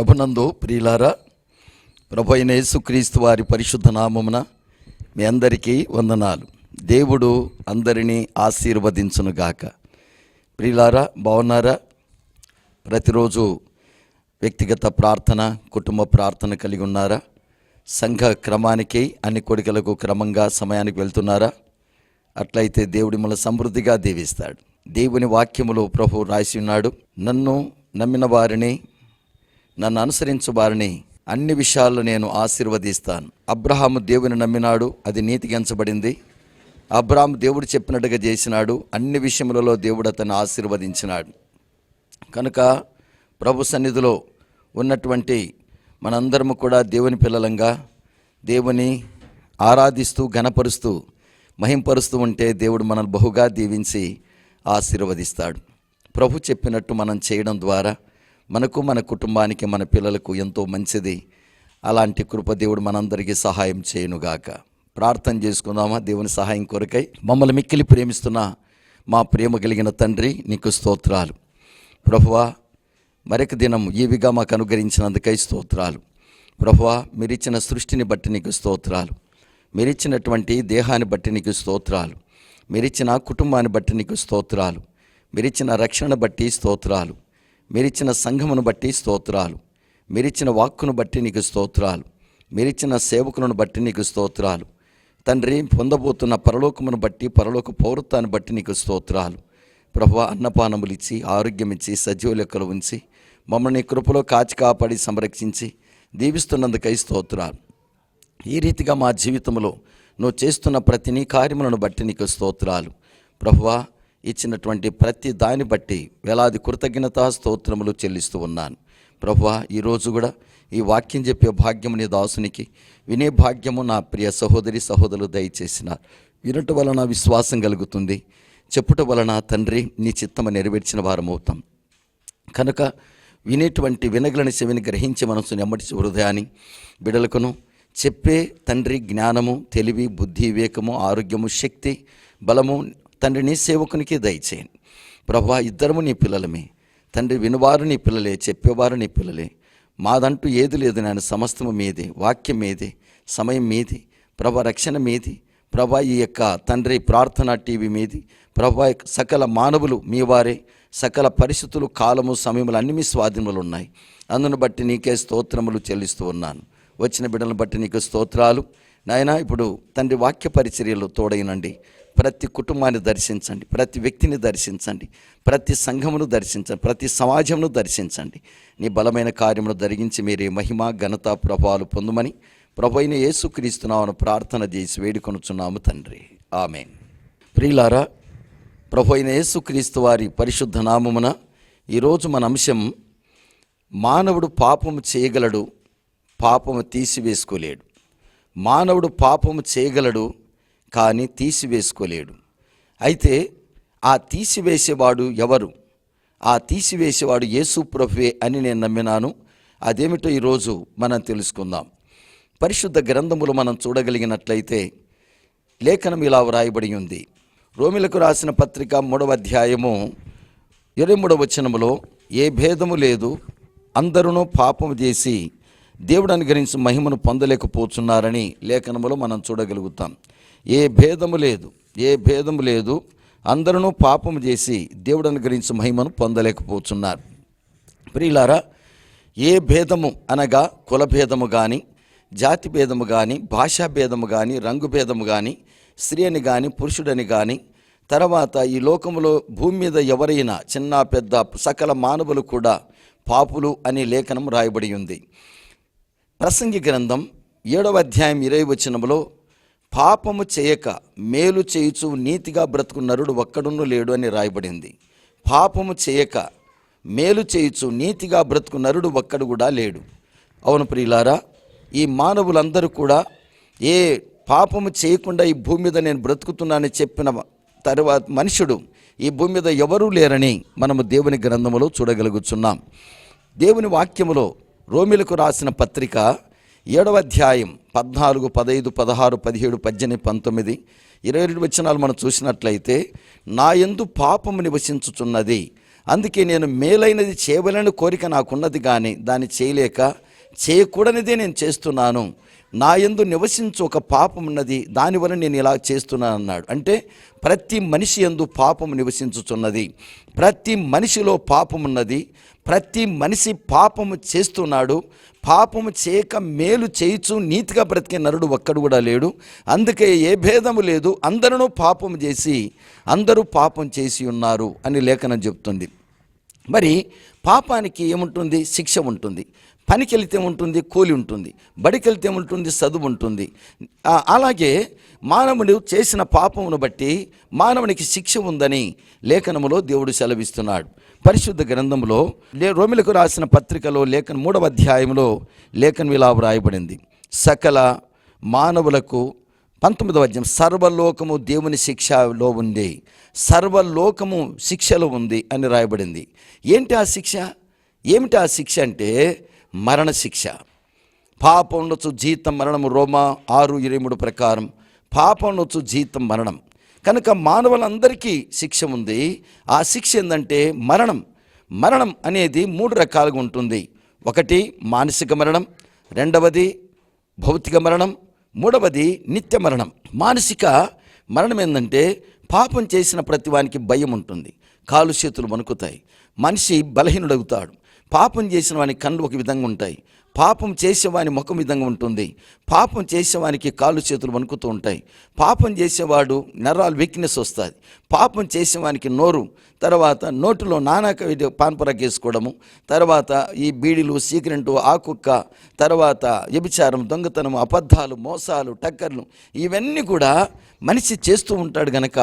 ప్రభునందు ప్రియులారా ప్రభు అయిన యేసుక్రీస్తు వారి పరిశుద్ధ నామమున మీ అందరికీ వందనాలు. దేవుడు అందరినీ ఆశీర్వదించునుగాక ప్రియులారా బాగున్నారా? ప్రతిరోజు వ్యక్తిగత ప్రార్థన కుటుంబ ప్రార్థన కలిగి ఉన్నారా? సంఘ క్రమానికి అన్ని కొడుకలకు క్రమంగా సమయానికి వెళ్తున్నారా? అట్లయితే దేవుడి మన సమృద్ధిగా దీవిస్తాడు. దేవుని వాక్యములో ప్రభు రాసి ఉన్నాడు నన్ను నమ్మిన వారిని నన్ను అనుసరించు వారిని. అన్ని విషయాల్లో నేను ఆశీర్వదిస్తాను. అబ్రహాము దేవుని నమ్మినాడు అది నీతికి ఎంచబడింది. దేవుడు చెప్పినట్టుగా చేసినాడు అన్ని విషయములలో దేవుడు అతను ఆశీర్వదించినాడు. కనుక ప్రభు సన్నిధిలో ఉన్నటువంటి మనందరము కూడా దేవుని పిల్లలంగా దేవుని ఆరాధిస్తూ ఘనపరుస్తూ మహింపరుస్తూ ఉంటే దేవుడు మనల్ని బహుగా దీవించి ఆశీర్వదిస్తాడు. ప్రభు చెప్పినట్టు మనం చేయడం ద్వారా మనకు మన కుటుంబానికి మన పిల్లలకు ఎంతో మంచిది. అలాంటి కృపదేవుడు మనందరికీ సహాయం చేయనుగాక. ప్రార్థన చేసుకుందామా? దేవుని సహాయం కొరకై మమ్మల్ని మిక్కిలి ప్రేమిస్తున్న మా ప్రేమ కలిగిన తండ్రి నీకు స్తోత్రాలు. ప్రభువా మరొక దినం ఈవిగా మాకు అనుగ్రహించినందుకై స్తోత్రాలు. ప్రభువా మీరిచ్చిన సృష్టిని బట్టి నీకు స్తోత్రాలు. మీరిచ్చినటువంటి దేహాన్ని బట్టి నీకు స్తోత్రాలు. మీరిచ్చిన కుటుంబాన్ని బట్టి నీకు స్తోత్రాలు. మీరిచ్చిన రక్షణ బట్టి స్తోత్రాలు. మీరిచ్చిన సంఘమును బట్టి స్తోత్రాలు. మీరిచ్చిన వాక్కును బట్టి నీకు స్తోత్రాలు. మీరిచ్చిన సేవకులను బట్టి నీకు స్తోత్రాలు. తండ్రి పొందబోతున్న పరలోకమును బట్టి పరలోక పౌరత్వాన్ని బట్టి నీకు స్తోత్రాలు. ప్రభు అన్నపానములు ఇచ్చి ఆరోగ్యం ఇచ్చి సజీవ లెక్కలు ఉంచి మమ్మల్ని కృపలో కాచి కాపాడి సంరక్షించి దీవిస్తున్నందుకై స్తోత్రాలు. ఈ రీతిగా మా జీవితంలో నువ్వు చేస్తున్న ప్రతి నీ కార్యములను బట్టి నీకు స్తోత్రాలు. ప్రభువా ఇచ్చినటువంటి ప్రతి దాన్ని బట్టి వేలాది కృతజ్ఞత స్తోత్రములు చెల్లిస్తూ ఉన్నాను. ప్రభువా ఈరోజు కూడా ఈ వాక్యం చెప్పే భాగ్యము నీ దాసునికి వినే భాగ్యము నా ప్రియ సహోదరి సహోదరులు దయచేసినారు వినటం వలన విశ్వాసం కలుగుతుంది. చెప్పుట వలన తండ్రి నీ చిత్తము నెరవేర్చిన వారమవుతాం. కనుక వినేటువంటి వినగలని చెవిని గ్రహించి మనసు నెమ్మటి హృదయాన్ని బిడలకును. చెప్పే తండ్రి జ్ఞానము తెలివి బుద్ధి వివేకము ఆరోగ్యము శక్తి బలము తండ్రి నీ సేవకునికి దయచేయండి. ప్రభా ఇద్దరము నీ పిల్లలమే. తండ్రి వినువారు నీ పిల్లలే చెప్పేవారు నీ పిల్లలే. మాదంటూ ఏది లేదు నేను సమస్తము మీదే వాక్యం మీదే సమయం మీది ప్రభ రక్షణ మీది ప్రభా ఈ యొక్క తండ్రి ప్రార్థన టీవీ మీది ప్రభా సకల మానవులు మీ వారే సకల పరిస్థితులు కాలము సమయములు అన్ని మీ స్వాధీనములు ఉన్నాయి. అందును బట్టి నీకే స్తోత్రములు చెల్లిస్తూ ఉన్నాను. వచ్చిన బిడ్డలను బట్టి నీకు స్తోత్రాలు. నాయన ఇప్పుడు తండ్రి వాక్య పరిచర్యలు తోడైనండి. ప్రతి కుటుంబాన్ని దర్శించండి ప్రతి వ్యక్తిని దర్శించండి ప్రతి సంఘమును దర్శించండి ప్రతి సమాజమును దర్శించండి. నీ బలమైన కార్యమును ధరించి మీరే మహిమ ఘనత ప్రభావాలు పొందమని ప్రభు అయిన యేసుక్రీస్తున్నామని ప్రార్థన చేసి వేడుకొనుచున్నాము తండ్రి. ఆమె ప్రియులారా ప్రభు అయిన యేసుక్రీస్తు వారి పరిశుద్ధ నామమున ఈరోజు మన అంశం మానవుడు పాపము చేయగలడు పాపము తీసివేసుకోలేడు. మానవుడు పాపము చేయగలడు కానీ తీసివేసుకోలేడు. అయితే ఆ తీసివేసేవాడు ఎవరు? ఆ తీసివేసేవాడు యేసు ప్రభువే అని నేను నమ్మినాను. అదేమిటో ఈరోజు మనం తెలుసుకుందాం. పరిశుద్ధ గ్రంథములు మనం చూడగలిగినట్లయితే లేఖనం ఇలా వ్రాయబడి ఉంది. రోమిలకు రాసిన పత్రిక మూడవ అధ్యాయము ఇరవై మూడవ వచనములో ఏ భేదము లేదు అందరూ పాపము చేసి దేవుడు అనుగ్రహించి మహిమను పొందలేకపోతున్నారని లేఖనములో మనం చూడగలుగుతాం. ఏ భేదము లేదు ఏ భేదము లేదు. అందరూ పాపము చేసి దేవుడు అనుగ్రహించి మహిమను పొందలేకపోతున్నారు. ప్రియులారా ఏ భేదము అనగా కుల భేదము కానీ జాతి భేదము కానీ భాషా భేదము కానీ రంగు భేదము కానీ స్త్రీ అని కానీ పురుషుడని కానీ తర్వాత ఈ లోకములో భూమి మీద ఎవరైనా చిన్న పెద్ద సకల మానవులు కూడా పాపులు అనే లేఖనం రాయబడి ఉంది. ప్రసంగి గ్రంథం ఏడవ అధ్యాయం ఇరవై వచనములో పాపము చేయక మేలు చేయుచు నీతిగా బ్రతుకు నరుడు ఒక్కడును లేడు అని రాయబడింది. పాపము చేయక మేలు చేయుచు నీతిగా బ్రతుకు నరుడు ఒక్కడు కూడా లేడు. అవును ప్రియులారా ఈ మానవులందరూ కూడా ఏ పాపము చేయకుండా ఈ భూమి మీద నేను బ్రతుకుతున్నానని చెప్పిన తర్వాత మనుషుడు ఈ భూమి మీద ఎవరూ లేరని మనము దేవుని గ్రంథములో చూడగలుగుతున్నాం దేవుని వాక్యములో రోమిలకు రాసిన పత్రిక ఏడవ అధ్యాయం పద్నాలుగు పదైదు పదహారు పదిహేడు పద్దెనిమిది పంతొమ్మిది ఇరవై రెండు వచనాలు మనం చూసినట్లయితే నా ఎందు పాపము నివసించుచున్నది. అందుకే నేను మేలైనది చేయవలని కోరిక నాకున్నది కానీ దాన్ని చేయలేక చేయకూడనిదే నేను చేస్తున్నాను. నా ఎందు నివసించు ఒక పాపం ఉన్నది దానివల్ల నేను ఇలా చేస్తున్నాను అన్నాడు అంటే ప్రతి మనిషి ఎందు పాపం నివసించుచున్నది. ప్రతి మనిషిలో పాపం ఉన్నది. ప్రతి మనిషి పాపము చేస్తున్నాడు. పాపము చేయక మేలు చేయుచు నీతిగా బ్రతికే నరుడు ఒక్కడు కూడా లేడు. అందుకే ఏ భేదము లేదు. అందరూ పాపం చేసి అందరూ పాపం చేసి ఉన్నారు అని లేఖనం చెప్తుంది. మరి పాపానికి ఏముంటుంది? శిక్ష ఉంటుంది. పనికి వెళితే ఉంటుంది కూలి ఉంటుంది బడికి వెళ్తే ఉంటుంది చదువు ఉంటుంది. అలాగే మానవుడు చేసిన పాపమును బట్టి మానవునికి శిక్ష ఉందని లేఖనములో దేవుడు సెలవిస్తున్నాడు. పరిశుద్ధ గ్రంథంలో లే రోమిలకు రాసిన పత్రికలో లేఖన మూడవ అధ్యాయంలో లేఖనం ఇలా వ్రాయబడింది. సకల మానవులకు పంతొమ్మిదవ అధ్యాయం సర్వలోకము దేవుని శిక్షలో ఉంది సర్వలోకము శిక్షలో ఉంది అని రాయబడింది. ఏంటి ఆ శిక్ష? ఏమిటి ఆ శిక్ష అంటే మరణ శిక్ష పాపం ఉండొచ్చు జీతం మరణం రోమా ఆరు ఇరవై మూడు ప్రకారం. పాపం ఉండొచ్చు జీతం మరణం. కనుక మానవులందరికీ శిక్ష ఉంది. ఆ శిక్ష ఏంటంటే మరణం. మరణం అనేది మూడు రకాలుగా ఉంటుంది. ఒకటి మానసిక మరణం. రెండవది భౌతిక మరణం. మూడవది నిత్య మరణం. మానసిక మరణం ఏంటంటే పాపం చేసిన ప్రతివానికి భయం ఉంటుంది. కాలు చేతులు వణుకుతాయి. మనిషి బలహీనుడవుతాడు. పాపం చేసిన వాని కళ్ళు ఒక విధంగా ఉంటాయి. పాపం చేసేవాని ముఖం విధంగా ఉంటుంది. పాపం చేసేవానికి కాళ్ళు చేతులు వణుకుతూ ఉంటాయి. పాపం చేసేవాడు నరాలు వీక్నెస్ వస్తుంది పాపం చేసేవానికి నోరు తర్వాత నోటిలో నానాక పాన్పరాకు వేసుకోవడము తర్వాత ఈ బీడీలు సీక్రెంటు ఆకుక్క తర్వాత వ్యభిచారం దొంగతనం అబద్ధాలు మోసాలు టక్కర్లు ఇవన్నీ కూడా మనిషి చేస్తూ ఉంటాడు గనక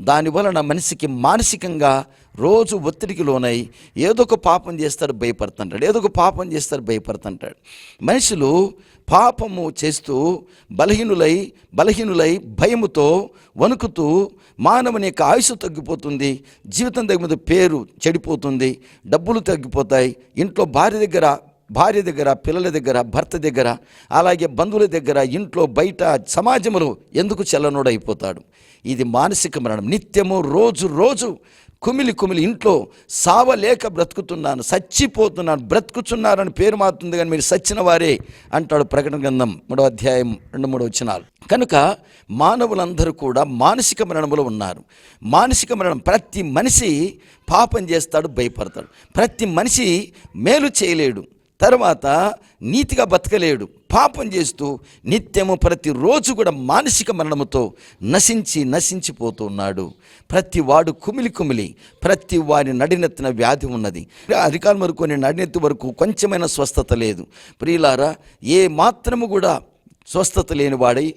దాని వలన మనిషికి మానసికంగా రోజు ఒత్తిడికి లోనై ఏదో ఒక పాపం చేస్తారు భయపడుతుంటాడు. ఏదో ఒక పాపం చేస్తారు భయపడుతుంటాడు. మనుషులు పాపము చేస్తూ బలహీనులై బలహీనులై భయముతో వణుకుతూ మానవుని యొక్క ఆయుష్ తగ్గిపోతుంది జీవితం తగ్గిపోతే పేరు చెడిపోతుంది డబ్బులు తగ్గిపోతాయి ఇంట్లో భార్య దగ్గర భార్య దగ్గర పిల్లల దగ్గర భర్త దగ్గర అలాగే బంధువుల దగ్గర ఇంట్లో బయట సమాజంలో ఎందుకు చెల్లనోడైపోతాడు? ఇది మానసిక మరణం. నిత్యము రోజు రోజు కుమిలి కుమిలి ఇంట్లో సావలేక బ్రతుకుతున్నాను చచ్చిపోతున్నాను బ్రతుకుచున్నారని పేరు మారుతుంది కానీ మీరు సచ్చిన వారే అంటాడు ప్రకటన గ్రంథం మూడో అధ్యాయం రెండు మూడు వచనాలు. కనుక మానవులందరూ కూడా మానసిక మరణములో ఉన్నారు. మానసిక మరణం ప్రతి మనిషి పాపం చేస్తాడు భయపడతాడు. ప్రతి మనిషి మేలు చేయలేడు. తర్వాత నీతిగా బతకలేడు. పాపం చేస్తూ నిత్యము ప్రతిరోజు కూడా మానసిక మరణముతో నశించి నశించిపోతూ ఉన్నాడు. ప్రతి వాడు కుమిలి కుమిలి ప్రతి వారి నడినెత్తిన వ్యాధి ఉన్నది. అధికారం వరకు నడినెత్తి వరకు కొంచెమైన స్వస్థత లేదు. ప్రియులారా ఏ మాత్రము కూడా స్వస్థత లేనివాడై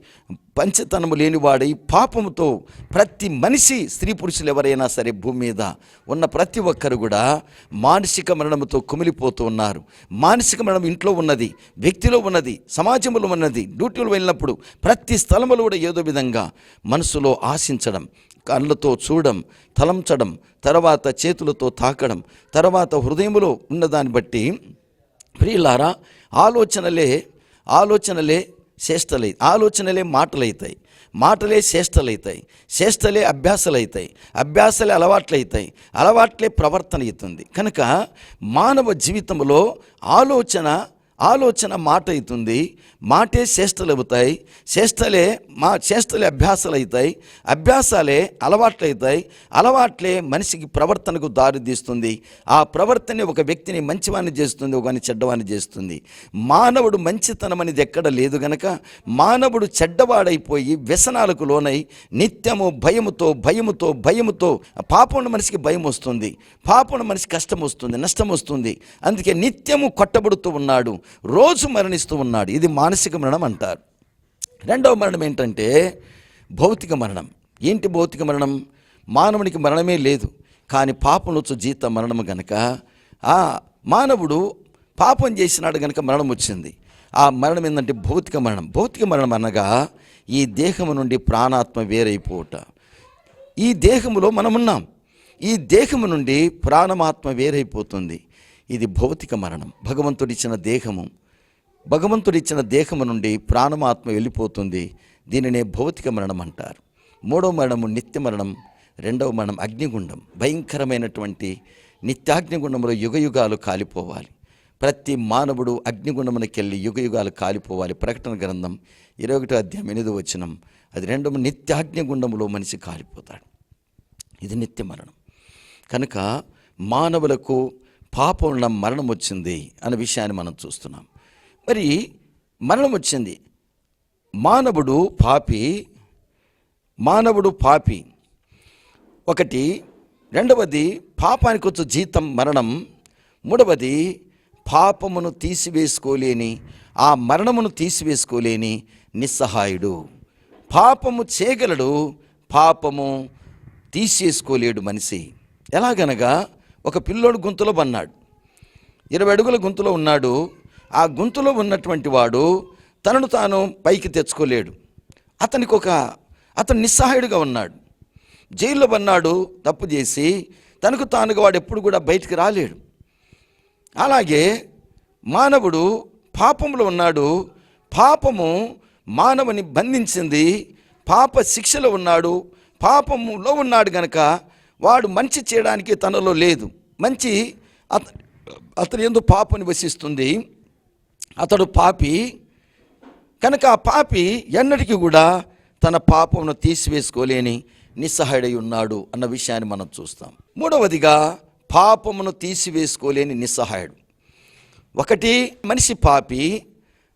పంచతనము లేనివాడై పాపముతో ప్రతి మనిషి స్త్రీ పురుషులు ఎవరైనా సరే భూమి మీద ఉన్న ప్రతి ఒక్కరు కూడా మానసిక మరణముతో కుమిలిపోతూ ఉన్నారు. మానసిక మరణం ఇంట్లో ఉన్నది వ్యక్తిలో ఉన్నది సమాజంలో ఉన్నది డ్యూటీలో వెళ్ళినప్పుడు ప్రతి స్థలములో కూడా ఏదో విధంగా మనసులో ఆశించడం కళ్ళతో చూడడం తలంచడం తర్వాత చేతులతో తాకడం తర్వాత హృదయములో ఉన్నదాన్ని బట్టి ప్రియులారా ఆలోచనలే ఆలోచనలే శ్రేష్టలై ఆలోచనలే మాటలవుతాయి మాటలే చేష్టలవుతాయి చేష్టలే అభ్యాసాలు అవుతాయి అభ్యాసాలే అలవాట్లు అవుతాయి అలవాట్లే ప్రవర్తన అవుతుంది కనుక మానవ జీవితంలో ఆలోచన ఆలోచన మాట అవుతుంది మాటే చేష్టలు అవుతాయి చేష్టలే మా చేష్టలే అభ్యాసాలు అవుతాయి అభ్యాసాలే అలవాట్లు అవుతాయి అలవాట్లే మనిషికి ప్రవర్తనకు దారితీస్తుంది ఆ ప్రవర్తన ఒక వ్యక్తిని మంచివాణ్ణి చేస్తుంది ఒకని చెడ్డవాణ్ణి చేస్తుంది. మానవుడు మంచితనం అనేది ఎక్కడ లేదు గనక మానవుడు చెడ్డవాడైపోయి వ్యసనాలకు లోనై నిత్యము భయముతో భయముతో భయముతో పాపం మనిషికి భయం వస్తుంది. పాపం మనిషి కష్టం వస్తుంది నష్టం వస్తుంది. అందుకే నిత్యము కొట్టబడుతూ ఉన్నాడు. రోజు మరణిస్తూ ఉన్నాడు. ఇది మానసిక మరణం అంటారు. రెండవ మరణం ఏంటంటే భౌతిక మరణం. ఏంటి భౌతిక మరణం? మానవునికి మరణమే లేదు. కానీ పాపం వచ్చు జీత మరణం గనక ఆ మానవుడు పాపం చేసినాడు గనక మరణం వచ్చింది. ఆ మరణం ఏంటంటే భౌతిక మరణం. భౌతిక మరణం అనగా ఈ దేహము నుండి ప్రాణాత్మ వేరైపోవట ఈ దేహములో మనమున్నాం. ఈ దేహము నుండి ప్రాణమాత్మ వేరైపోతుంది. ఇది భౌతిక మరణం. భగవంతుడిచ్చిన దేహము. భగవంతుడిచ్చిన దేహము నుండి ప్రాణమాత్మ వెళ్ళిపోతుంది. దీనినే భౌతిక మరణం అంటారు. మూడవ మరణము నిత్య మరణం. రెండవ మరణం అగ్నిగుండం. భయంకరమైనటువంటి నిత్యాగ్నిగుండంలో యుగయుగాలు కాలిపోవాలి. ప్రతి మానవుడు అగ్నిగుండమునకెళ్ళి యుగయుగాలు కాలిపోవాలి. ప్రకటన గ్రంథం ఇరవై ఒకటో అధ్యాయం ఎనిమిది వచ్చినం అది రెండవ నిత్యాగ్నిగుండములో మనిషి కాలిపోతాడు. ఇది నిత్య మరణం. కనుక మానవులకు పాపం మరణం వచ్చింది అనే విషయాన్ని మనం చూస్తున్నాం. మరి మరణం వచ్చింది. మానవుడు పాపి మానవుడు పాపి. ఒకటి రెండవది పాపానికి వచ్చే జీతం మరణం. మూడవది పాపమును తీసివేసుకోలేని ఆ మరణమును తీసివేసుకోలేని నిస్సహాయుడు. పాపము చేయగలడు పాపము తీసేసుకోలేడు మనిషి. ఎలాగనగా ఒక పిల్లోడు గుంతలో పన్నాడు. ఇరవై అడుగుల గుంతలో ఉన్నాడు. ఆ గుంతలో ఉన్నటువంటి వాడు తనను తాను పైకి తెచ్చుకోలేడు. అతనికి ఒక అతను నిస్సహాయుడిగా ఉన్నాడు. జైల్లో పన్నాడు తప్పు చేసి తనకు తానుగా వాడు ఎప్పుడు కూడా బయటికి రాలేడు. అలాగే మానవుడు పాపంలో ఉన్నాడు. పాపము మానవుని బంధించింది. పాప శిక్షలో ఉన్నాడు. పాపములో ఉన్నాడు గనక వాడు మంచి చేయడానికి తనలో లేదు. మంచి అత అతను ఎందు పాపం నివసిస్తుంది అతడు పాపి. కనుక ఆ పాపి ఎన్నటికీ కూడా తన పాపమును తీసివేసుకోలేని నిస్సహాయుడై ఉన్నాడు అన్న విషయాన్ని మనం చూస్తాం. మూడవదిగా పాపమును తీసివేసుకోలేని నిస్సహాయుడు. ఒకటి మనిషి పాపి.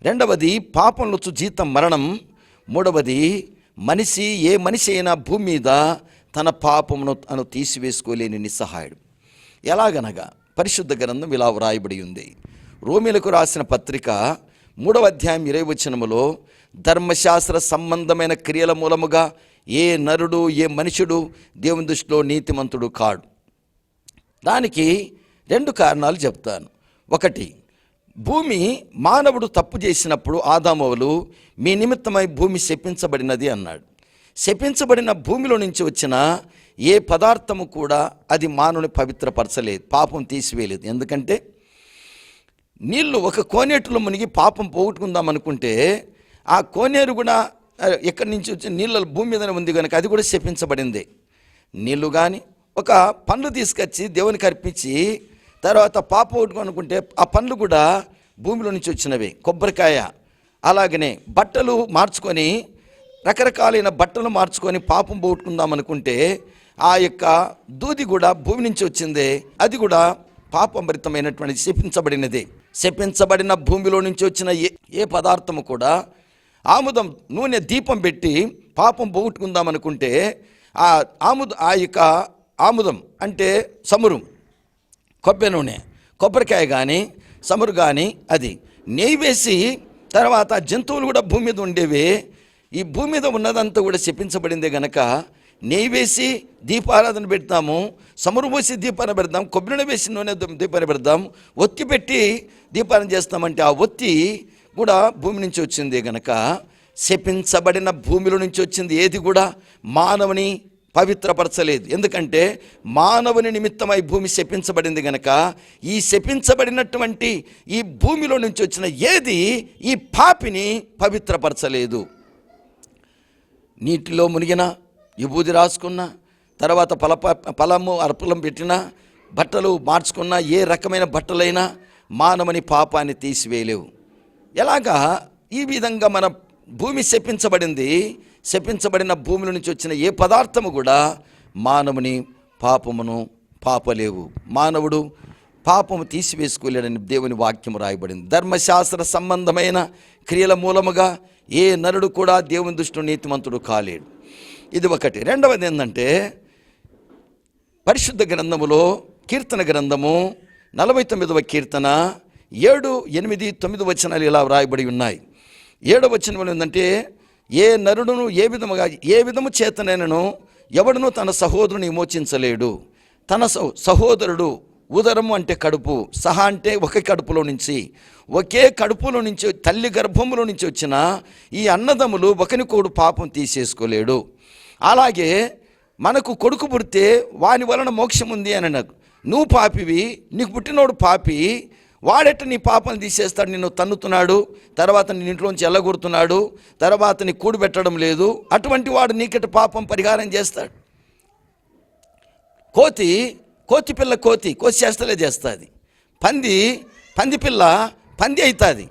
రెండవది పాపంలో జీతం మరణం. మూడవది మనిషి ఏ మనిషి అయినా భూమి మీద తన పాపమును తను తీసివేసుకోలేని నిస్సహాయుడు. ఎలాగనగా పరిశుద్ధ గ్రంథం ఇలా వ్రాయబడి ఉంది. రోమిలకు రాసిన పత్రిక మూడవ అధ్యాయం ఇరవై వచనములో ధర్మశాస్త్ర సంబంధమైన క్రియల మూలముగా ఏ నరుడు ఏ మనుషుడు దేవుని దృష్టిలో నీతిమంతుడు కాడు. దానికి రెండు కారణాలు చెప్తాను. ఒకటి భూమి మానవుడు తప్పు చేసినప్పుడు ఆదామవులు మీ నిమిత్తమై భూమి శపించబడినది అన్నాడు. శపించబడిన భూమిలో నుంచి వచ్చిన ఏ పదార్థము కూడా అది మానవుని పవిత్రపరచలేదు పాపం తీసివేయలేదు. ఎందుకంటే నీళ్ళు ఒక కోనేటిలో మునిగి పాపం పోగొట్టుకుందాం అనుకుంటే ఆ కోనేరు కూడా ఎక్కడి నుంచి వచ్చి నీళ్ళ భూమి మీదనే ఉంది కనుక అది కూడా శపించబడింది. నీళ్ళు కానీ ఒక పండ్లు తీసుకొచ్చి దేవునికి అర్పించి తర్వాత పాప అనుకుంటే ఆ పండ్లు కూడా భూమిలో నుంచి వచ్చినవి. కొబ్బరికాయ అలాగనే బట్టలు మార్చుకొని రకరకాలైన బట్టలు మార్చుకొని పాపం పోగొట్టుకుందాం అనుకుంటే ఆ యొక్క దూది కూడా భూమి నుంచి వచ్చిందే. అది కూడా పాపంభరితమైనటువంటి శపించబడినది. శపించబడిన భూమిలో నుంచి వచ్చిన ఏ ఏ పదార్థము కూడా ఆముదం నూనె దీపం పెట్టి పాపం పోగొట్టుకుందాం అనుకుంటే ఆ ఆముద ఆ యొక్క ఆముదం అంటే సమురు కొబ్బరి నూనె కొబ్బరికాయ కానీ సమురు కానీ అది. నెయ్యి వేసి తర్వాత జంతువులు కూడా భూమి మీద ఉండేవి. ఈ భూమి మీద ఉన్నదంతా కూడా శపించబడిందే గనక నెయ్యి వేసి దీపారాధన పెడతాము సమరు పోసి దీపాన్ని పెడతాం కొబ్బరిని వేసి నూనె దీపాన్ని పెడతాం ఒత్తి పెట్టి దీపాన్ని చేస్తామంటే ఆ ఒత్తి కూడా భూమి నుంచి వచ్చింది గనక శపించబడిన భూమిలో నుంచి వచ్చింది ఏది కూడా మానవుని పవిత్రపరచలేదు. ఎందుకంటే మానవుని నిమిత్తమై భూమి శపించబడింది గనక ఈ శపించబడినటువంటి ఈ భూమిలో నుంచి వచ్చిన ఏది ఈ పాపిని పవిత్రపరచలేదు. నీటిలో మునిగిన విభూది రాసుకున్న తర్వాత పలప ఫలము అర్పలం పెట్టిన బట్టలు మార్చుకున్న ఏ రకమైన బట్టలైనా మానవుని పాపాన్ని తీసివేయలేవు. ఎలాగా? ఈ విధంగా మన భూమి శపించబడింది. శపించబడిన భూమిలో నుంచి వచ్చిన ఏ పదార్థము కూడా మానవుని పాపమును పాపలేవు. మానవుడు పాపము తీసివేసుకోలేడని దేవుని వాక్యం రాయబడింది. ధర్మశాస్త్ర సంబంధమైన క్రియల మూలముగా ఏ నరుడు కూడా దేవుని దృష్టిలో నీతిమంతుడు కాలేడు. ఇది ఒకటి. రెండవది ఏంటంటే పరిశుద్ధ గ్రంథములో కీర్తన గ్రంథము నలభై తొమ్మిదవ కీర్తన ఏడు ఎనిమిది తొమ్మిది వచనాలు ఇలా వ్రాయబడి ఉన్నాయి. ఏడవ వచనం ఏంటంటే ఏ నరుడును ఏ విధముగా ఏ విధము చేతనైనను ఎవడును తన సహోదరుని విమోచించలేడు. తన సహోదరుడు ఉదరము అంటే కడుపు సహా అంటే ఒకే కడుపులో నుంచి. ఒకే కడుపులో నుంచి తల్లి గర్భములో నుంచి వచ్చిన ఈ అన్నదమ్ములు ఒకనికోడు పాపం తీసేసుకోలేడు. అలాగే మనకు కొడుకు పుడితే వాని వలన మోక్షం ఉంది అని నాకు నువ్వు పాపివి నీకు పుట్టినోడు పాపి వాడెట్ట నీ పాపం తీసేస్తాడు నిన్ను తన్నుతున్నాడు తర్వాత నీ ఇంట్లోంచి ఎల్లగొడుతున్నాడు తర్వాత నీ కూడబెట్టడం లేదు అటువంటి వాడు నీకట పాపం పరిహారం చేస్తాడు? కోతి కోతి పిల్ల కోతి కోతి చేస్తలే చేస్తుంది. పంది పంది పిల్ల పంది అవుతుంది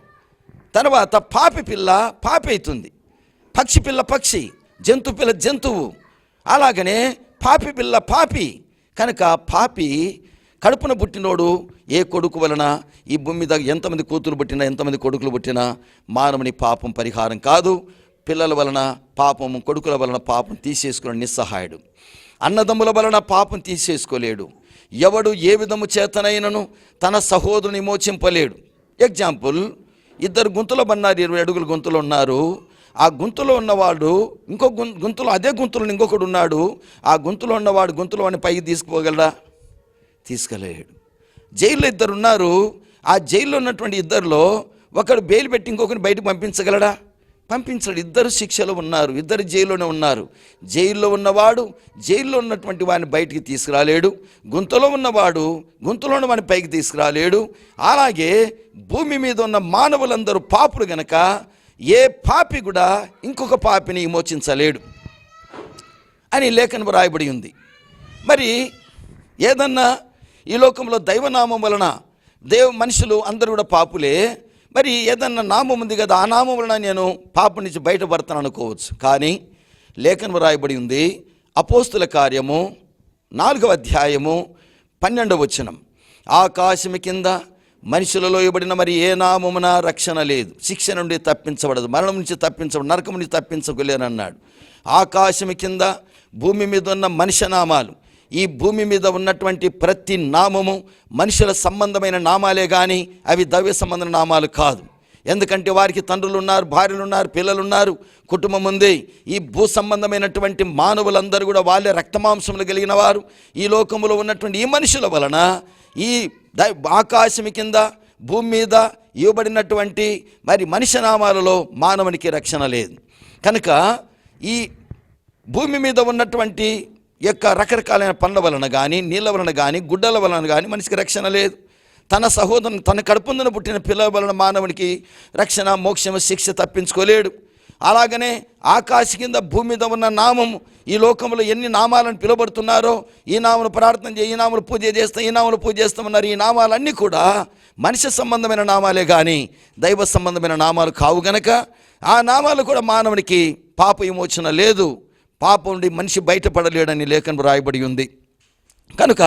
తర్వాత పాపి పిల్ల పాపి అవుతుంది పక్షి పిల్ల పక్షి జంతు పిల్ల జంతువు. అలాగనే పాపి పిల్ల పాపి. కనుక పాపి కడుపున పుట్టినోడు ఏ కొడుకు వలన ఈ భూమి మీద ఎంతమంది కూతురు పుట్టినా ఎంతమంది కొడుకులు పుట్టినా మానవుని పాపం పరిహారం కాదు. పిల్లల వలన పాపం కొడుకుల వలన పాపం తీసేసుకున్న నిస్సహాయుడు. అన్నదమ్ముల వలన పాపం తీసేసుకోలేడు. ఎవడు ఏ విధము చేతనైనను తన సహోదరుని మోచింపలేడు. ఎగ్జాంపుల్ ఇద్దరు గుంతలో బన్నారు ఇరవై అడుగుల గుంతలో ఉన్నారు. ఆ గుంతలో ఉన్నవాడు ఇంకో గుం గుంతలో అదే గుంతలో ఇంకొకడు ఉన్నాడు. ఆ గుంతలో ఉన్నవాడు గుంతులో అని పైకి తీసుకుపోగలరా తీసుకెళ్ళాడు జైల్లో ఇద్దరు ఉన్నారు. ఆ జైల్లో ఉన్నటువంటి ఇద్దరిలో ఒకడు బెయిల్ పెట్టి ఇంకొకరిని బయటకు పంపించగలడా? పంపించడు. ఇద్దరు శిక్షలో ఉన్నారు ఇద్దరు జైల్లోనే ఉన్నారు. జైల్లో ఉన్నవాడు జైల్లో ఉన్నటువంటి వాడిని బయటికి తీసుకురాలేడు. గుంతలో ఉన్నవాడు గుంతలో ఉన్న వాడిని పైకి తీసుకురాలేడు. అలాగే భూమి మీద ఉన్న మానవులందరూ పాపులు గనక ఏ పాపి కూడా ఇంకొక పాపిని విమోచించలేడు అని లేఖనం రాయబడి ఉంది. మరి ఏదన్నా ఈ లోకంలో దైవనామం వలన దేవ మనుషులు అందరూ కూడా పాపులే మరి ఏదన్నా నామం ఉంది కదా ఆ నామం వలన నేను పాపం నుంచి బయటపడతాను అనుకోవచ్చు. కానీ లేఖనం రాయబడి ఉంది అపోస్తుల కార్యము నాలుగవ అధ్యాయము పన్నెండవ వచనం. ఆకాశము కింద మనుషులలో ఇవ్వబడిన మరి ఏ నామమున రక్షణ లేదు. శిక్ష నుండి తప్పించబడదు మరణం నుంచి తప్పించబడు నరకం నుంచి తప్పించగలేనన్నాడు ఆకాశము కింద భూమి మీద ఉన్న మనిషి నామాలు ఈ భూమి మీద ఉన్నటువంటి ప్రతి నామము మనుషుల సంబంధమైన నామాలే కానీ అవి దైవ సంబంధమైన నామాలు కాదు. ఎందుకంటే వారికి తండ్రులు ఉన్నారు భార్యలు ఉన్నారు పిల్లలు ఉన్నారు కుటుంబం ఉంది ఈ భూ సంబంధమైనటువంటి మానవులందరూ కూడా వాళ్ళే రక్తమాంసములు కలిగిన వారు. ఈ లోకములో ఉన్నటువంటి ఈ మనుషుల వలన ఈ ఆకాశం కింద భూమి మీద ఇవ్వబడినటువంటి మరి మనిషి నామాలలో మానవునికి రక్షణ లేదు. కనుక ఈ భూమి మీద ఉన్నటువంటి యొక్క రకరకాలైన పనుల వలన కానీ నీళ్ళ వలన కానీ గుడ్డల వలన కానీ మనిషికి రక్షణ లేదు. తన సహోదరుని తన కడుపుందున పుట్టిన పిల్లల వలన మానవునికి రక్షణ మోక్షము శిక్ష తప్పించుకోలేడు. అలాగనే ఆకాశ కింద భూమి మీద ఉన్న నామము ఈ లోకంలో ఎన్ని నామాలను పిలువబడుతున్నారో ఈ నామను ప్రార్థన చేయి ఈ నామలు పూజ చేస్తాం ఈ నామలు పూజ చేస్తామన్నారు ఈ నామాలన్నీ కూడా మనిషి సంబంధమైన నామాలే కానీ దైవ సంబంధమైన నామాలు కావు గనక ఆ నామాలు కూడా మానవునికి పాప విమోచన లేదు. పాపం నుండి మనిషి బయటపడలేడని లేఖను రాయబడి ఉంది. కనుక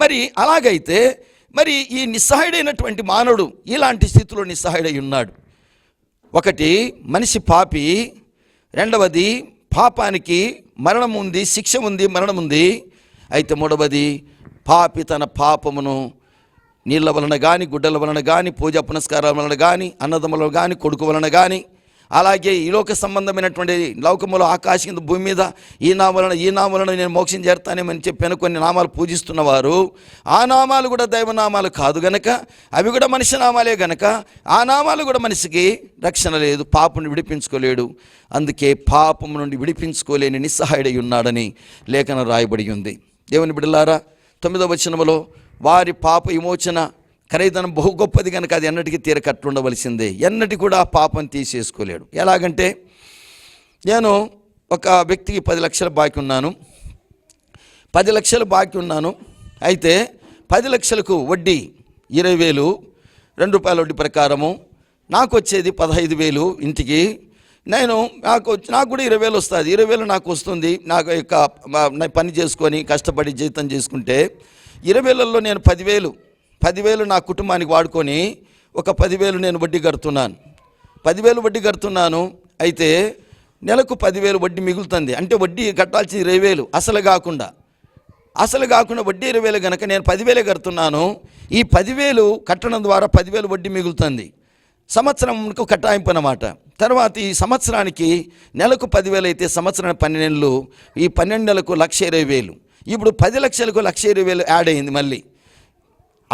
మరి అలాగైతే మరి ఈ నిస్సహాయుడైనటువంటి మానవుడు ఇలాంటి స్థితిలో నిస్సహాయుడై ఉన్నాడు. ఒకటి మనిషి పాపి రెండవది పాపానికి మరణం ఉంది శిక్ష ఉంది మరణం ఉంది. అయితే మూడవది పాపి తన పాపమును నీళ్ళ వలన కానీ గుడ్డల వలన కానీ పూజ పునస్కారాల వలన కానీ అన్నదమ్ముల కానీ కొడుకు వలన కానీ అలాగే ఈ లోక సంబంధమైనటువంటి లౌకములో ఆకాశం కింద భూమి మీద ఈ నామలను ఈ నామలను నేను మోక్షం చేస్తానేమని చెప్పిన కొన్ని నామాలు పూజిస్తున్నవారు ఆ నామాలు కూడా దైవనామాలు కాదు గనక అవి కూడా మనిషి నామాలే గనక ఆ నామాలు కూడా మనిషికి రక్షణ లేదు పాపను విడిపించుకోలేడు. అందుకే పాపం నుండి విడిపించుకోలేని నిస్సహాయుడై ఉన్నాడని లేఖన రాయబడి ఉంది. దేవుని బిడలారా తొమ్మిదవ వచనములో వారి పాప విమోచన ఖరీదనం బహు గొప్పది కనుక అది ఎన్నటికీ తీరకట్టుండవలసిందే. ఎన్నటి కూడా పాపం తీసేసుకోలేడు. ఎలాగంటే నేను ఒక వ్యక్తికి పది లక్షల బాకీ ఉన్నాను. పది లక్షలు బాకీ ఉన్నాను. అయితే పది లక్షలకు వడ్డీ ఇరవై వేలు రెండు రూపాయల వడ్డీ ప్రకారము. నాకు వచ్చేది పదహైదు వేలు ఇంటికి. నేను నాకు వచ్చి- నాకు కూడా ఇరవై వేలు వస్తుంది. ఇరవై వేలు నాకు వస్తుంది. నాకు యొక్క పని చేసుకొని కష్టపడి జీతం చేసుకుంటే ఇరవై వేలలో నేను పదివేలు పదివేలు నా కుటుంబానికి వాడుకొని ఒక పదివేలు నేను వడ్డీ కడుతున్నాను. పదివేలు వడ్డీ కడుతున్నాను అయితే నెలకు పదివేలు వడ్డీ మిగులుతుంది. అంటే వడ్డీ కట్టాల్సింది ఇరవై వేలు. అసలు కాకుండా. అసలు కాకుండా వడ్డీ ఇరవై వేలు కనుక నేను పదివేలే కడుతున్నాను ఈ పదివేలు కట్టడం ద్వారా పదివేలు వడ్డీ మిగులుతుంది. సంవత్సరంకు కట్టాయింపు అన్నమాట. తర్వాత ఈ సంవత్సరానికి నెలకు పదివేలు అయితే సంవత్సరానికి పన్నెండు ఈ పన్నెండు నెలకు లక్ష ఇరవై వేలు. ఇప్పుడు పది లక్షలకు లక్ష ఇరవై వేలు యాడ్ అయింది మళ్ళీ.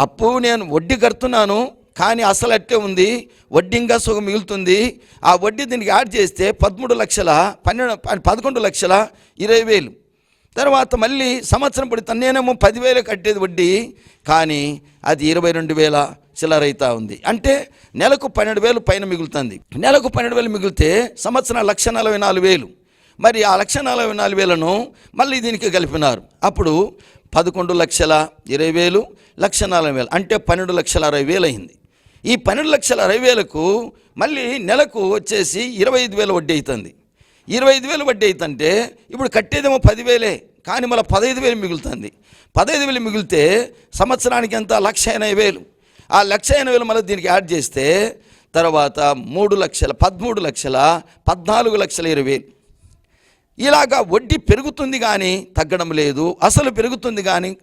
అప్పు నేను వడ్డీ కడుతున్నాను కానీ అసలు అట్టే ఉంది వడ్డీ ఇంకా సుఖం మిగులుతుంది. ఆ వడ్డీ దీనికి యాడ్ చేస్తే పదమూడు లక్షల పన్నెండు పదకొండు లక్షల ఇరవై వేలు. తర్వాత మళ్ళీ సంవత్సరం పడితే నేనేమో పదివేలు కట్టేది వడ్డీ కానీ అది ఇరవై రెండు వేల చిల్లరైతా ఉంది. అంటే నెలకు పన్నెండు వేలు పైన మిగులుతుంది. నెలకు పన్నెండు వేలు మిగిలితే సంవత్సరం లక్ష నలభై నాలుగు వేలు. మరి ఆ లక్ష నలభై నాలుగు వేలను మళ్ళీ దీనికి కలిపినారు. అప్పుడు పదకొండు లక్షల ఇరవై వేలు లక్ష నలభై వేలు అంటే పన్నెండు లక్షల అరవై వేలు అయింది. ఈ పన్నెండు లక్షల అరవై వేలకు మళ్ళీ నెలకు వచ్చేసి ఇరవై ఐదు వేలు వడ్డీ అవుతుంది ఇరవై ఐదు వేలు వడ్డీ అవుతుంటే ఇప్పుడు కట్టేదేమో పదివేలే కానీ మళ్ళీ పదహైదు వేలు మిగులుతుంది. పదహైదు వేలు మిగిలితే సంవత్సరానికి ఎంత? లక్ష ఎనభై వేలు. ఆ లక్ష ఎనభై వేలు మళ్ళీ దీనికి యాడ్ చేస్తే తర్వాత మూడు లక్షల పదమూడు లక్షల పద్నాలుగు లక్షల ఇరవై వేలు. ఇలాగా వడ్డీ పెరుగుతుంది కానీ తగ్గడం లేదు అసలు పెరుగుతుంది కానీ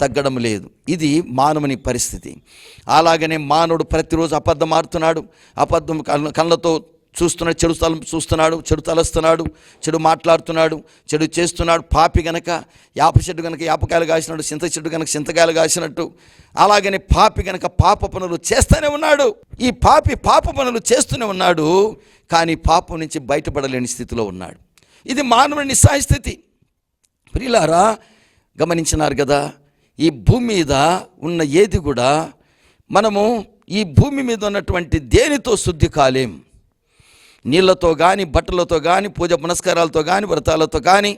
తగ్గడం లేదు. ఇది మానవుని పరిస్థితి. అలాగనే మానవుడు ప్రతిరోజు అబద్ధం ఆడుతున్నాడు అబద్ధం కళ్ళ- కళ్ళతో చూస్తున్నాడు చెడు తలం చూస్తున్నాడు చెడు తలస్తున్నాడు చెడు మాట్లాడుతున్నాడు చెడు చేస్తున్నాడు పాపి గనక యాప చెట్టు గనక యాపకాయలు కాసినట్టు చింత చెట్టు గనక చింతకాయలు కాసినట్టు అలాగనే పాపి గనక పాప పనులు చేస్తూనే ఉన్నాడు. ఈ పాపి పాప పనులు చేస్తూనే ఉన్నాడు కానీ పాపం నుంచి బయటపడలేని స్థితిలో ఉన్నాడు. ఇది మానవుని నిస్సాయ స్థితి ప్రియులారా గమనించినారు కదా ఈ భూమి మీద ఉన్న ఏది కూడా మనము ఈ భూమి మీద ఉన్నటువంటి దేనితో శుద్ధి కాలేం? నీళ్ళతో కానీ బట్టలతో కానీ పూజ పునస్కారాలతో కానీ వ్రతాలతో కానీ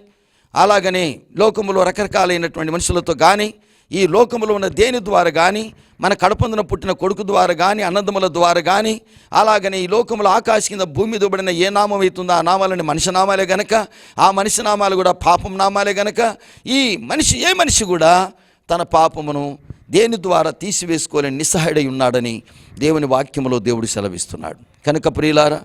అలాగనే లోకములో రకరకాలైనటువంటి మనుషులతో కానీ ఈ లోకములో ఉన్న దేని ద్వారా కానీ మన కడపందున పుట్టిన కొడుకు ద్వారా కానీ అన్నదముల ద్వారా కానీ అలాగనే ఈ లోకంలో ఆకాశ కింద భూమి దుబడిన ఏ నామం అవుతుందో ఆ నామాలని మనిషి నామాలే గనక ఆ మనిషి నామాలు కూడా పాపం నామాలే గనక ఈ మనిషి ఏ మనిషి కూడా తన పాపమును దేని ద్వారా తీసివేసుకోలేని నిస్సహాయుడై ఉన్నాడని దేవుని వాక్యములో దేవుడు సెలవిస్తున్నాడు. కనుక ప్రియులారా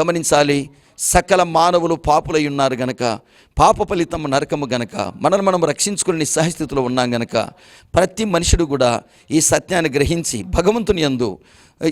గమనించాలి సకల మానవులు పాపులై ఉన్నారు గనక పాప ఫలితం నరకము గనక మనల్ని మనం రక్షించుకుని సహస్థితిలో ఉన్నాం గనక ప్రతి మనుషుడు కూడా ఈ సత్యాన్ని గ్రహించి భగవంతుని యందు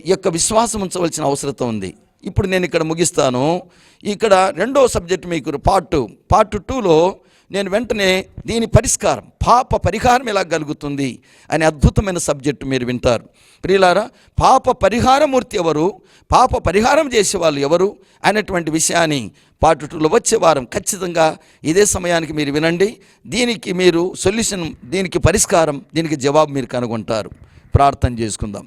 యొక్క విశ్వాసం ఉంచవలసిన అవసరం ఉంది. ఇప్పుడు నేను ఇక్కడ ముగిస్తాను. ఇక్కడ రెండో సబ్జెక్ట్ మీకు పార్ట్ పార్ట్ టూలో నేను వెంటనే దీని పరిష్కారం పాప పరిహారం ఎలా కలుగుతుంది అనే అద్భుతమైన సబ్జెక్టు మీరు వింటారు. ప్రియులారా పాప పరిహారమూర్తి ఎవరు పాప పరిహారం చేసేవాళ్ళు ఎవరు అనేటువంటి విషయాన్ని పార్ట్ వచ్చే వారం ఖచ్చితంగా ఇదే సమయానికి మీరు వినండి. దీనికి మీరు సొల్యూషన్ దీనికి పరిష్కారం దీనికి జవాబు మీరు కనుగొంటారు. ప్రార్థన చేసుకుందాం.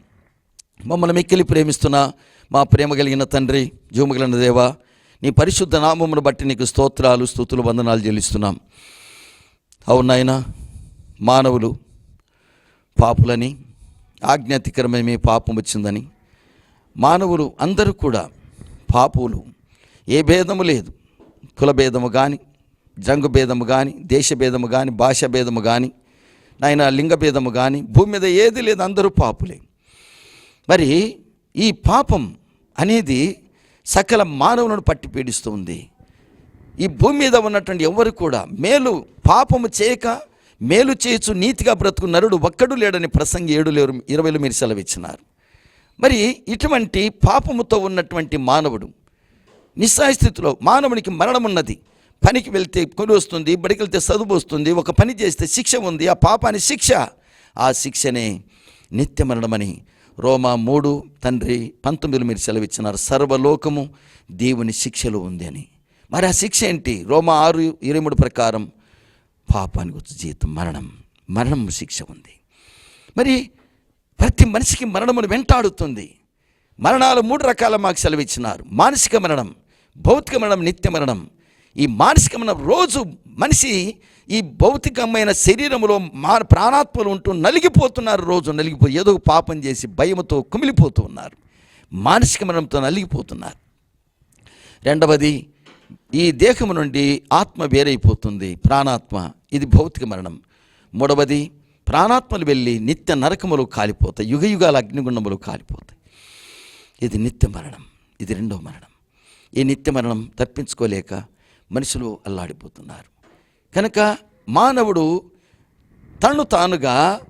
మమ్మల్ని మిక్కిలి ప్రేమిస్తున్న మా ప్రేమ కలిగిన తండ్రి జూమగలిగిన దేవా నీ పరిశుద్ధ నామమును బట్టి నీకు స్తోత్రాలు స్థుతులు వందనాలు చెల్లిస్తున్నాం. అవునాయనా మానవులు పాపులని ఆజ్ఞాతికరమేమే పాపం వచ్చిందని మానవులు అందరూ కూడా పాపులు. ఏ భేదము లేదు. కుల భేదము కానీ జంగు భేదము కానీ దేశ భేదము కానీ భాష భేదము కానీ నాయన లింగ భేదము కానీ భూమి మీద ఏది లేదు అందరూ పాపులే. మరి ఈ పాపం అనేది సకల మానవులను పట్టి పీడిస్తూ ఉంది ఈ భూమి మీద ఉన్నటువంటి ఎవరు కూడా మేలు పాపము చేయక మేలు చేయొచ్చు నీతిగా బ్రతుకు నరుడు ఒక్కడు లేడని ప్రసంగి ఏడు లేరు ఇరవైలో మీరు సెలవిచ్చినారు. మరి ఇటువంటి పాపముతో ఉన్నటువంటి మానవుడు నిస్సాయస్థితిలో మానవునికి మరణం ఉన్నది పనికి వెళ్తే కొని వస్తుంది బడికి వెళ్తే చదువు వస్తుంది ఒక పని చేస్తే శిక్ష ఉంది ఆ పాపాని శిక్ష. ఆ శిక్షనే నిత్య మరణమని రోమా మూడు తండ్రి పంతొమ్మిదిలో మీరు సెలవిచ్చినారు. సర్వలోకము దేవుని శిక్షలో ఉంది అని. మరి ఆ శిక్ష ఏంటి? రోమా ఆరు ఇరవై మూడు ప్రకారం పాపానికి వచ్చే జీతం మరణం. మరణం శిక్ష ఉంది. మరి ప్రతి మనిషికి మరణమును వెంటాడుతుంది. మరణాలు మూడు రకాల మాకు సెలవిచ్చినారు. మానసిక మరణం భౌతిక మరణం నిత్య మరణం. ఈ మానసిక మరణం రోజు మనిషి ఈ భౌతికమైన శరీరములో మా ప్రాణాత్మలు ఉంటూ నలిగిపోతున్నారు రోజు నలిగిపో ఏదో పాపం చేసి భయముతో కుమిలిపోతూ ఉన్నారు. మానసిక మరణంతో నలిగిపోతున్నారు. రెండవది ఈ దేహము నుండి ఆత్మ వేరైపోతుంది ప్రాణాత్మ. ఇది భౌతిక మరణం. మూడవది ప్రాణాత్మలు వెళ్ళి నిత్య నరకములు కాలిపోతాయి యుగ యుగాల అగ్నిగుండములు కాలిపోతాయి. ఇది నిత్య మరణం. ఇది రెండవ మరణం. ఈ నిత్య మరణం తప్పించుకోలేక మనుషులు అల్లాడిపోతున్నారు. కనుక మానవుడు తను తానుగా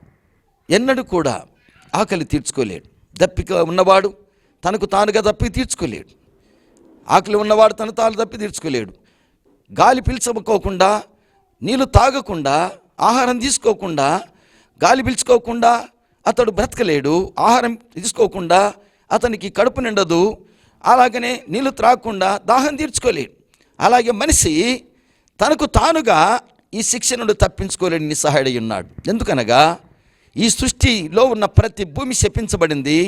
ఎన్నడూ కూడా ఆకలి తీర్చుకోలేడు. దప్పిక ఉన్నవాడు తనకు తానుగా దప్పి తీర్చుకోలేడు. ఆకలి ఉన్నవాడు తను తాను తప్పి తీర్చుకోలేడు. గాలి పీల్చుకోకుండా నీళ్ళు తాగకుండా ఆహారం తీసుకోకుండా గాలి పీల్చుకోకుండా అతడు బ్రతకలేడు. ఆహారం తీసుకోకుండా అతనికి కడుపు నిండదు. అలాగనే నీళ్ళు త్రాగకుండా దాహం తీర్చుకోలేడు. అలాగే మనిషి తనకు తానుగా ఈ శిక్ష నుండి తప్పించుకోలేని నిస్సహాయుడై ఉన్నాడు. ఎందుకనగా ఈ సృష్టిలో ఉన్న ప్రతి భూమి శపించబడింది.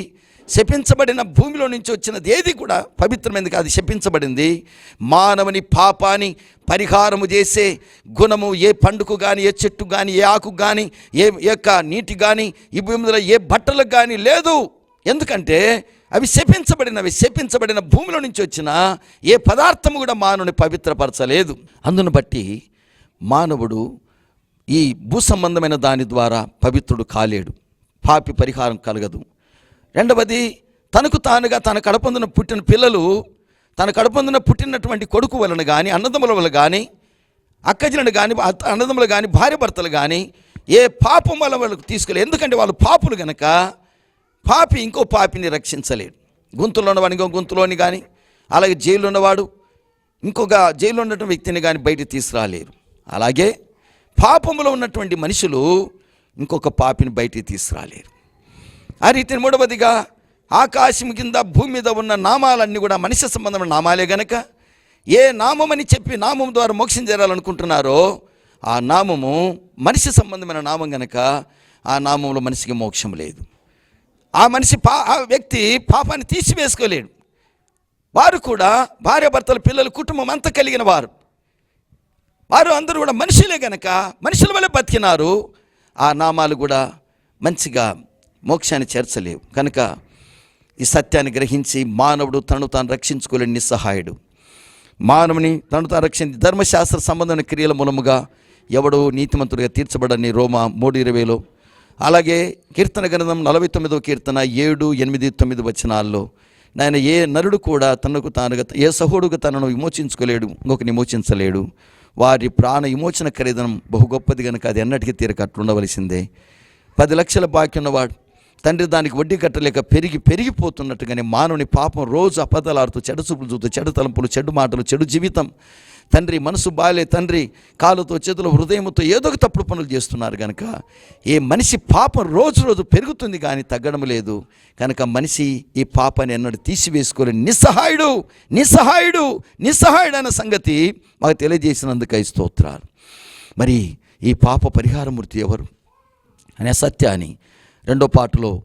శపించబడిన భూమిలో నుంచి వచ్చినది ఏది కూడా పవిత్రమైనది కాదు శపించబడింది. మానవుని పాపాన్ని పరిహారము చేసే గుణము ఏ పండుకు కానీ ఏ చెట్టు కానీ ఏ ఆకు కానీ ఏ యొక్క నీటి కానీ ఈ భూమిలో ఏ బట్టలకు కానీ లేదు. ఎందుకంటే అవి శపించబడినవి శపించబడిన భూమిలో నుంచి వచ్చిన ఏ పదార్థము కూడా మానవుని పవిత్రపరచలేదు. అందును బట్టి మానవుడు ఈ భూ సంబంధమైన దాని ద్వారా పవిత్రుడు కాలేడు పాపి పరిహారం కలగదు. రెండవది తనకు తానుగా తన కడపొందున పుట్టిన పిల్లలు తన కడపొందున పుట్టినటువంటి కొడుకు వలన కానీ అన్నదమ్ముల వల్ల కానీ అక్కజలను కానీ అత్త- అన్నదమ్ములు కానీ భార్య భర్తలు కానీ ఏ పాపం వల్ల వాళ్ళకు తీసుకెళ్ళి ఎందుకంటే వాళ్ళు పాపులు గనక పాపి ఇంకో పాపిని రక్షించలేడు. గుంతులో ఉన్నవాడు ఇంకో గుంతులోని కానీ అలాగే జైలు ఉన్నవాడు ఇంకొక జైలు ఉన్నటువంటి వ్యక్తిని కానీ బయట తీసుకురాలేరు. అలాగే పాపములో ఉన్నటువంటి మనుషులు ఇంకొక పాపిని బయటికి తీసుకురాలేరు. ఆ రీతిని మూడవదిగా ఆకాశం కింద భూమి మీద ఉన్న నామాలన్నీ కూడా మనిషి సంబంధమైన నామాలే గనక ఏ నామమని చెప్పి నామం ద్వారా మోక్షం చేరాలనుకుంటున్నారో ఆ నామము మనిషి సంబంధమైన నామం గనక ఆ నామంలో మనిషికి మోక్షం లేదు. ఆ మనిషి పా ఆ వ్యక్తి పాపాన్ని తీసివేసుకోలేడు. వారు కూడా భార్యాభర్తల పిల్లలు కుటుంబం అంతా కలిగిన వారు. వారు అందరూ కూడా మనుషులే గనక మనుషుల వల్ల బతికినారు. ఆ నామాలు కూడా మంచిగా మోక్షాన్ని చేర్చలేవు. కనుక ఈ సత్యాన్ని గ్రహించి మానవుడు తను తాను రక్షించుకోలేని నిస్సహాయుడు. మానవుని తను తాను రక్షించి ధర్మశాస్త్ర సంబంధమైన క్రియల మూలముగా ఎవడో నీతిమంతుడిగా తీర్చబడని రోమా మూడు ఇరవైలో అలాగే కీర్తన గ్రంథం నలభై తొమ్మిదవ కీర్తన ఏడు ఎనిమిది తొమ్మిది వచనాల్లో నాయన ఏ నరుడు కూడా తనకు తానుగా ఏ సహోడుగా తనను విమోచించుకోలేడు ఇంకొకరిని విమోచించలేడు. వారి ప్రాణ విమోచన ఖరీదనం బహు గొప్పది కనుక అది ఎన్నటికీ తీరక అట్లుండవలసిందే పది లక్షల బాకీ ఉన్నవాడు తండ్రి దానికి వడ్డీ కట్టలేక పెరిగి పెరిగిపోతున్నట్టుగానే మానవుని పాపం రోజు అపదలాడుతూ చెడు చూపులు చూస్తూ చెడు తలంపులు చెడు మాటలు చెడు జీవితం తండ్రి మనసు బాలే తండ్రి కాలుతో చేతులు హృదయంతో ఏదో ఒక తప్పుడు పనులు చేస్తున్నారు కనుక ఏ మనిషి పాపం రోజు రోజు పెరుగుతుంది కానీ తగ్గడం లేదు. కనుక మనిషి ఈ పాపాన్ని ఎన్నడూ తీసివేసుకోలేని నిస్సహాయుడు నిస్సహాయుడు నిస్సహాయుడు అన్న సంగతి మాకు తెలియజేసినందుకై స్తోత్రాలు. మరి ఈ పాప పరిహారమూర్తి ఎవరు? అనే సత్యాన్ని రెండో పాటలో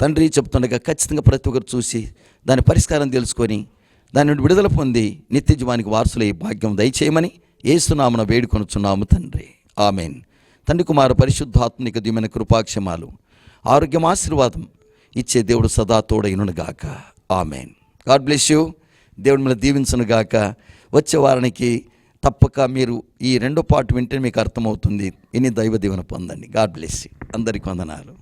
తండ్రి చెప్తుండగా ఖచ్చితంగా ప్రతి ఒక్కరు చూసి దాని పరిష్కారం తెలుసుకొని దాని నుండి విడుదల పొంది నిత్య జీవానికి ఈ భాగ్యం దయచేయమని ఏసునామన వేడుకొనుచున్నాము తండ్రి. ఆమెన్. తండ్రి కుమార పరిశుద్ధాత్మిక దిమైన కృపాక్షమాలు ఆరోగ్యం ఆశీర్వాదం ఇచ్చే దేవుడు సదా తోడైనగాక ఆమెన్. God bless you. దేవుడు మిమ్మల్ని దీవించును గాక. వచ్చే వారానికి తప్పక మీరు ఈ రెండో పాటు వింటే మీకు అర్థమవుతుంది. ఇన్ని దైవ దీవెన పొందండి. God bless you. అందరికి వందనాలు.